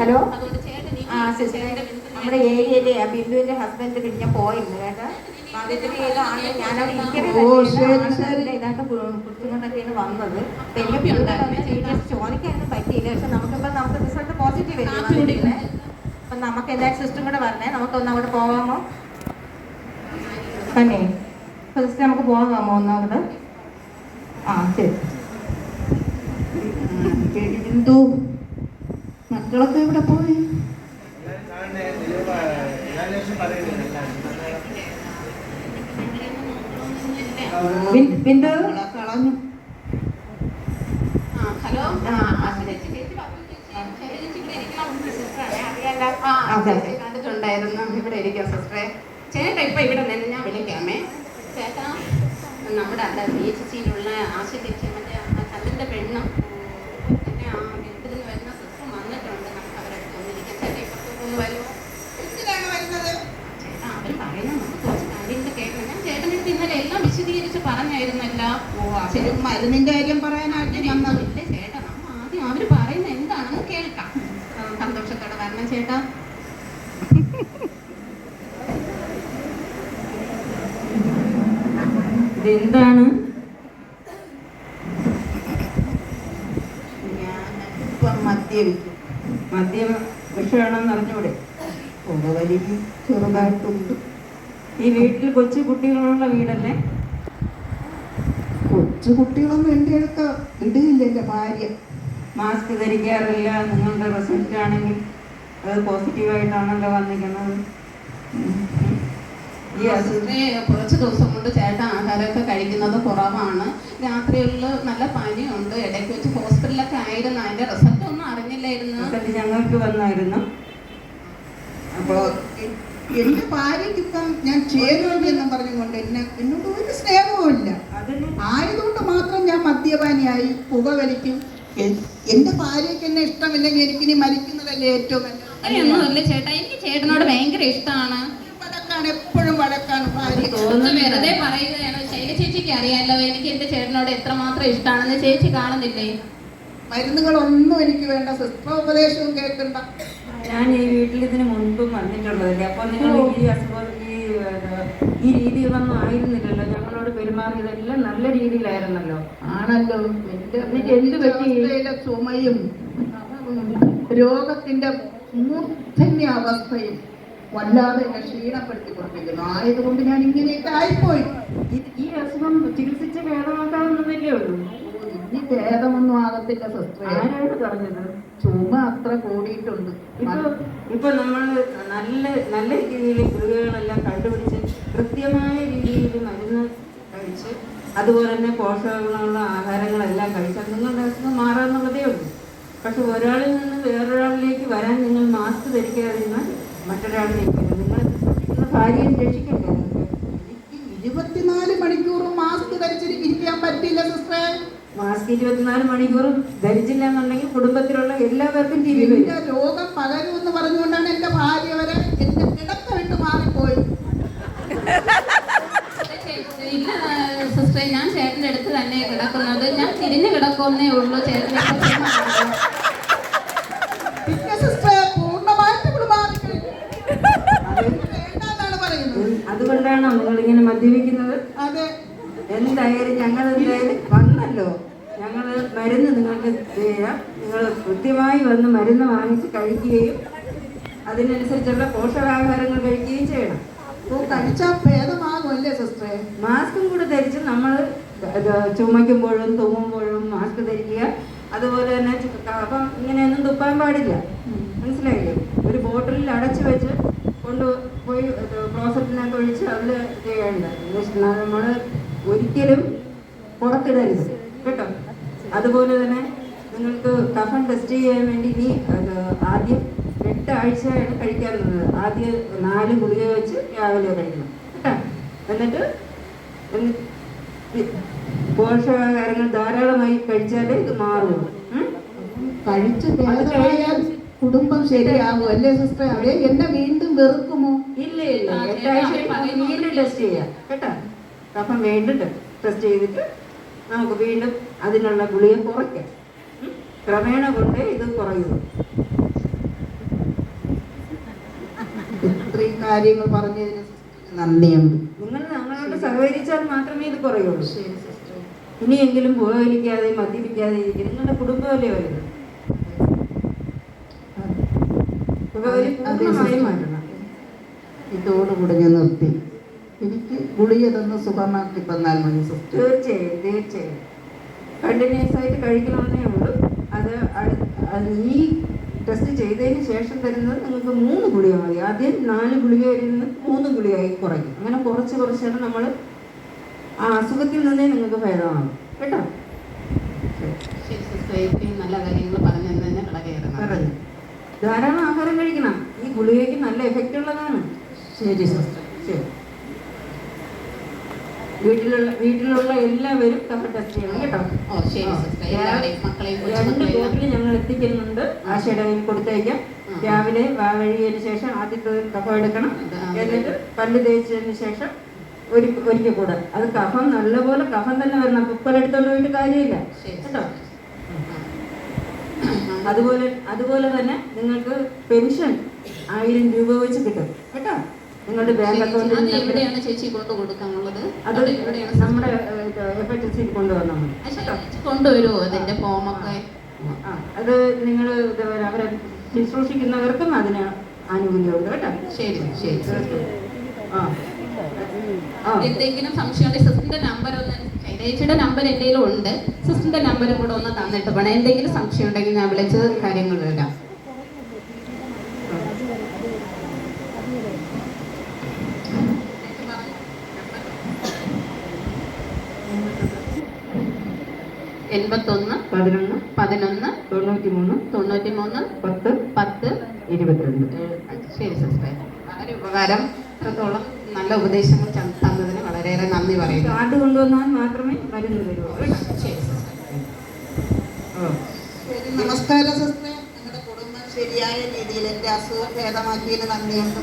Hello? ആ സിസ്റ്ററെ നമ്മുടെ ഏരിയയിലെ ആ ബിന്ദുവിന്റെ ഹസ്ബൻഡ് പിന്നെ പോയിരുന്നു കേട്ടോ. ഇതാണ്ട് കുറിച്ചുകൊണ്ടൊക്കെയാണ് വന്നത്. പിന്നെ ചോദിക്കാനൊന്നും പറ്റിയില്ല. പക്ഷെ നമുക്കിപ്പോ നമുക്ക് റിസൾട്ട് പോസിറ്റീവ്. അപ്പൊ നമുക്ക് എന്തായാലും സിസ്റ്റം കൂടെ വരണേ. നമുക്കൊന്ന് അവിടെ പോവാമോ? തന്നെ. സിസ്റ്റർ നമുക്ക് പോകാമോ ഒന്നവിടെ ആ ശരി. എന്തോ? മക്കളൊക്കെ എവിടെ പോയി? ബിന്ദു കളഞ്ഞു ഹലോ? ഇവിടെ അതെ. കണ്ടിട്ടുണ്ടായിരുന്നു. ഇവിടെ ഇരിക്കാം സിസ്റ്ററെ ചേട്ടാ ഇപ്പൊ ഇവിടെ നിന്ന് ഞാൻ വിളിക്കാമേ. ചേട്ടാ നമ്മുടെ അല്ല ബി എച്ച് സിയിലുള്ള ആശുപത്രി കല്ലിന്റെ പെണ്ണും പിന്നെ ആ വീട്ടിൽ നിന്ന് വരുന്ന സിസ്റ്റർ വന്നിട്ടുണ്ട് നമുക്ക് അവരെ ഒന്നിരിക്കാം ചേട്ടാ ഇപ്പുറത്ത് ഒന്ന് വരുമോ എന്തിനാണ് വരുന്നത് ചേട്ടാ അവർ പറയുന്നത് നമുക്ക് കുറച്ച് കാര്യങ്ങൾ കേൾക്കണം ഞാൻ ചേട്ടന്റെ അടുത്ത് ഇന്നലെ എല്ലാം അവർ മരുന്നിന്റെ കാര്യം പറയാനായിട്ട് വന്നത് ചേട്ടാ ആദ്യം അവർ പറയുന്ന എന്താണെന്ന് കേൾക്കാം. സന്തോഷത്തോടെ വരണം ചേട്ടാ. ഇതെന്താണ്? ഞാൻ ഇപ്പം മദ്യപിക്കും. മദ്യം വിഷമാണെന്ന് അറിഞ്ഞൂടെ? പുകവലിയും ചെറുതായിട്ടുണ്ട്. ഈ വീട്ടിൽ കൊച്ചു കുട്ടികളുള്ള വീടല്ലേ? കൊച്ചു കുട്ടികളൊന്നും എന്റെ അടുത്ത് ഇടുകയില്ല എന്റെ ഭാര്യ. മാസ്ക് ധരിക്കാറില്ല. നിങ്ങളുടെ റിസൾട്ട് ആണെങ്കിൽ അത് പോസിറ്റീവായിട്ടാണല്ലോ വന്നിരിക്കുന്നത്. ഈ അസുഖത്തെ കുറച്ച് ദിവസം കൊണ്ട് ചേട്ടൻ ആഹാരമൊക്കെ കഴിക്കുന്നത് കുറവാണ്. രാത്രികളിൽ നല്ല പനിയുണ്ട്. ഇടയ്ക്ക് വെച്ച് ഹോസ്പിറ്റലൊക്കെ ആയിരുന്നു. അതിന്റെ റിസൾട്ട് ഒന്നും അറിഞ്ഞില്ലായിരുന്നു. ഞങ്ങൾക്ക് വന്നായിരുന്നു. അപ്പോൾ എന്റെ ഭാര്യയ്ക്ക് ഇപ്പം ഞാൻ എന്നും പറഞ്ഞുകൊണ്ട് എന്നെ എന്നോട് ഒരു സ്നേഹവും ഇല്ല ആയതുകൊണ്ട് മാത്രം ഞാൻ മദ്യപാനിയായി പുക വലിക്കും എന്റെ ഭാര്യയ്ക്ക് എന്നെ ഇഷ്ടമില്ലെങ്കിൽ എനിക്ക് ഇനി മരിക്കുന്നതല്ലേ ഏറ്റവും അങ്ങനെയൊന്നുമില്ല ചേട്ടാ. എനിക്ക് ചേട്ടനോട് ഭയങ്കര ഇഷ്ടമാണ് വഴക്കാണ് എപ്പോഴും വഴക്കാണ് ഭാര്യ. വെറുതെ പറയുകയാണ് ശൈല ചേച്ചിക്ക് അറിയാലോ എനിക്ക് എന്റെ ചേട്ടനോട് എത്രമാത്രം ഇഷ്ടമാണെന്ന് ചേച്ചി കാണുന്നില്ലേ? മരുന്നുകളൊന്നും എനിക്ക് വേണ്ട ശുശ്രോപദേശവും കേൾക്കണ്ട. ഞാൻ ഈ വീട്ടിൽ ഇതിന് മുൻപും വന്നിട്ടുള്ളതല്ലേ? അപ്പോൾ നിങ്ങൾ ഈ അസുഖം ഈ രീതിയിലൊന്നും ഈ ആയിരുന്നില്ലല്ലോ. പെരുമാറിയതെല്ലാം നല്ല രീതിയിലായിരുന്നല്ലോ. ആണല്ലോ. എന്ത് പറ്റി? ചുമയും രോഗത്തിന്റെ മൂർധന്യ അവസ്ഥയും വല്ലാതെ എന്നെ ക്ഷീണപ്പെടുത്തിക്കൊണ്ടിരിക്കുന്നു. ആയതുകൊണ്ട് ഞാൻ ഇങ്ങനെയൊക്കെ ആയിപ്പോയി. ഈ അസുഖം ചികിത്സിച്ച് ഭേദമാക്കാവുന്നതല്ലേ ഉള്ളൂ. ഇനി ഭേദമൊന്നും ആകത്തില്ല പറഞ്ഞത്? ചുമ അത്ര കൂടിയിട്ടുണ്ട്. ഇപ്പൊ ഇപ്പൊ നമ്മൾ നല്ല നല്ല രീതിയിൽ ഗുളികകളെല്ലാം കണ്ടുപിടിച്ച് കൃത്യമായ രീതിയിൽ മരുന്ന് കഴിച്ച് അതുപോലെ തന്നെ പോഷകങ്ങളുള്ള ആഹാരങ്ങളെല്ലാം കഴിച്ചാൽ നിങ്ങളുടെ അസുഖം മാറാമെന്നുള്ളതേ ഉള്ളൂ. പക്ഷെ ഒരാളിൽ നിന്ന് വേറൊരാളിലേക്ക് വരാൻ നിങ്ങൾ മാസ്ക് ധരിക്കാതിരുന്നാൽ മറ്റൊരാളിലേക്ക് വരും നിങ്ങൾ നിങ്ങളുടെ ഭാര്യയെ രക്ഷിക്കണ്ടേ? ഇരുപത്തിനാല് മണിക്കൂറും മാസ്ക് ധരിച്ചിരിക്കാൻ പറ്റില്ല സിസ്റ്ററെ. മാസ്ക് ഇരുപത്തിനാല് മണിക്കൂറും ധരിച്ചില്ല എന്നുണ്ടെങ്കിൽ കുടുംബത്തിലുള്ള എല്ലാവർക്കും ടി വി രോഗം പകരുമെന്ന് പറഞ്ഞുകൊണ്ടാണ് എന്റെ ഭാര്യ വരെ എന്റെ കിടക്ക വിട്ട് മാറിപ്പോയി ഇല്ല സിസ്റ്ററെ ഞാൻ ചേട്ടന്റെ അടുത്ത് തന്നെ കിടക്കുന്നത്. ഞാൻ തിരിഞ്ഞു കിടക്കുന്നേ ഉള്ളൂ ചേട്ടനെ പിന്നെ സിസ്റ്ററെ പൂർണമായിട്ട് അതുകൊണ്ടാണോ നിങ്ങൾ ഇങ്ങനെ മദ്യപിക്കുന്നത്. അതെ. എന്തായാലും ഞങ്ങൾ എന്തായാലും വന്നല്ലോ. ഞങ്ങൾ മരുന്ന് നിങ്ങൾക്ക് ചെയ്യാം നിങ്ങൾ കൃത്യമായി വന്ന് മരുന്ന് വാങ്ങിച്ച് കഴിക്കുകയും അതിനനുസരിച്ചുള്ള പോഷകാഹാരങ്ങൾ കഴിക്കുകയും ചെയ്യണം. കഴിച്ചാൽ ഭേദമാകും അല്ലേ സിസ്റ്ററെ മാസ്കും കൂടെ ധരിച്ച് നമ്മൾ ചുമയ്ക്കുമ്പോഴും തുമ്മുമ്പോഴും മാസ്ക് ധരിക്കുക. അതുപോലെ തന്നെ അപ്പം ഇങ്ങനെയൊന്നും തുപ്പാൻ പാടില്ല. മനസ്സിലായില്ലേ? ഒരു ബോട്ടിലിൽ അടച്ചു വെച്ച് കൊണ്ട് പോയി ക്ലോസറ്റിനകത്ത് ഒഴിച്ച് അതിൽ ചെയ്യേണ്ടത് നമ്മൾ ഒരിക്കലും പുറത്തിടരുത്. കേട്ടോ? അതുപോലെ തന്നെ നിങ്ങൾക്ക് കഫൻ ടെസ്റ്റ് ചെയ്യാൻ വേണ്ടി ഇനി ആദ്യം എട്ട് ആഴ്ചയാണ് കഴിക്കാറുള്ളത്. ആദ്യം നാല് ഗുളിക വെച്ച് രാവിലെ കഴിക്കണം. എന്നിട്ട് പോഷകാഹാരങ്ങൾ ധാരാളമായി കഴിച്ചാലേ ഇത് മാറും കഴിച്ചു ഭേദമായാൽ കുടുംബം ശരിയാകും. അല്ലേ സിസ്റ്റർ അവരെ എന്നെ വീണ്ടും വെറുക്കുമോ? ഇല്ല ഇല്ല. വീണ്ടും ടെസ്റ്റ് ചെയ്യാം. കേട്ടോ? അപ്പം വീണ്ടും ടെസ്റ്റ് ചെയ്തിട്ട് നമുക്ക് വീണ്ടും അതിനുള്ള ഗുളിക കുറയ്ക്കാം? ക്രമേണ കൊണ്ട് ഇത് കുറയുന്നു. ഇത്രയും കാര്യങ്ങൾ പറഞ്ഞതിന് നന്ദിയുണ്ട്. നിങ്ങൾ ഞങ്ങളോട് സഹകരിച്ചാൽ മാത്രമേ ഇത് കുറയുള്ളൂ. ഇനിയെങ്കിലും പുകവലിക്കാതെ മദ്യപിക്കാതെ ഇരിക്കും നിങ്ങളുടെ കുടുംബമല്ലേ വലുത്? പുകവലി പൂർണമായും. മാറ്റണം. ഇതോടുകൂടി ഞാൻ നിർത്തി. എനിക്ക് ഗുളിക തന്ന് സുഖമാക്കി തന്നാൽ മതി സിസ്റ്റർ. തീർച്ചയായും തീർച്ചയായും. കണ്ടിന്യൂസ് ആയിട്ട് കഴിക്കണമെന്നേ ഉള്ളൂ. അത് ഈ ടെസ്റ്റ് ചെയ്തതിന് ശേഷം തരുന്നത് നിങ്ങൾക്ക് മൂന്ന് ഗുളിക മതി. ആദ്യം നാല് ഗുളിക വരുന്നത് മൂന്ന് ഗുളികയായി കുറയ്ക്കും. അങ്ങനെ കുറച്ച് കുറച്ചാണ് നമ്മൾ ആ അസുഖത്തിൽ നിന്നേ നിങ്ങൾക്ക് ഭേദമാകും കേട്ടോ? നല്ല കാര്യങ്ങൾ പറഞ്ഞു ധാരാളം ആഹാരം കഴിക്കണം. ഈ ഗുളികയ്ക്ക് നല്ല എഫക്റ്റ് ഉള്ളതാണ്. ശരി സിസ്റ്റർ ശരി വീട്ടിലുള്ള വീട്ടിലുള്ള എല്ലാവരും കഫ ടെസ്റ്റ് ചെയ്യണം കേട്ടോ. രണ്ട് ബോട്ടിൽ ഞങ്ങൾ എത്തിക്കുന്നുണ്ട് ആശയുടെ കയ്യിൽ കൊടുത്തയക്കാം രാവിലെ വഴിയതിനു ശേഷം ആദ്യത്തെ കഫം എടുക്കണം. എന്നിട്ട് പല്ല് തേച്ചതിന് ശേഷം ഒരു ഒരിക്കൽ കൂടെ. അത് കഫം നല്ലപോലെ കഫം തന്നെ വരണം. കുക്കലെടുത്തോണ്ട് പോയിട്ട് കാര്യമില്ല. കേട്ടോ? അതുപോലെ അതുപോലെ തന്നെ നിങ്ങൾക്ക് പെൻഷൻ ആയിരം രൂപ വെച്ച് കിട്ടും. കേട്ടോ? നിങ്ങളുടെ ബാങ്ക് അക്കൗണ്ടിൽ എവിടെയാണ് ചേച്ചി കൊണ്ട് കൊടുക്കാനുള്ളത്? അത് നമ്മുടെ എഫ് എച്ച് എസ് കൊണ്ടുവന്നാൽ മതി കൊണ്ടുവരുമോ അതിന്റെ ഫോമൊക്കെ? അത് നിങ്ങൾ അവരെ ശുശ്രൂഷിക്കുന്നവർക്കും അതിന് ആനുകൂല്യമുണ്ട് കേട്ടോ? ശരി ശരി ആ എന്തെങ്കിലും സംശയമുണ്ടെങ്കിൽ സിസ്റ്ററിന്റെ നമ്പർ ഒന്ന് ചേച്ചിയുടെ നമ്പർ എന്തെങ്കിലും ഉണ്ട് സിസ്റ്ററിന്റെ നമ്പറും കൂടെ ഒന്ന് തന്നിട്ട് വേണം. എന്തെങ്കിലും സംശയം ഉണ്ടെങ്കിൽ ഞാൻ വിളിച്ച് കാര്യങ്ങൾ വരാം. എൺപത്തൊന്ന് പതിനൊന്ന് പതിനൊന്ന് തൊണ്ണൂറ്റി മൂന്ന് തൊണ്ണൂറ്റി മൂന്ന് പത്ത് പത്ത് ഇരുപത്തിരണ്ട്. ശരി സിസ്റ്റർ വളരെ ഉപകാരം ഇത്രത്തോളം നല്ല ഉപദേശങ്ങൾ തന്നതിന് വളരെയേറെ നന്ദി പറയുന്നു. കാർഡ് കൊണ്ടുവന്നാൽ മാത്രമേ മരുന്ന് ശരി സിസ്റ്റർ നമസ്കാരം സിസ്റ്ററെ നിങ്ങളുടെ കുടുംബം ശരിയായ രീതിയിൽ എന്റെ അസുഖം ഭേദമാക്കിയതിന് നന്ദിയുണ്ട്.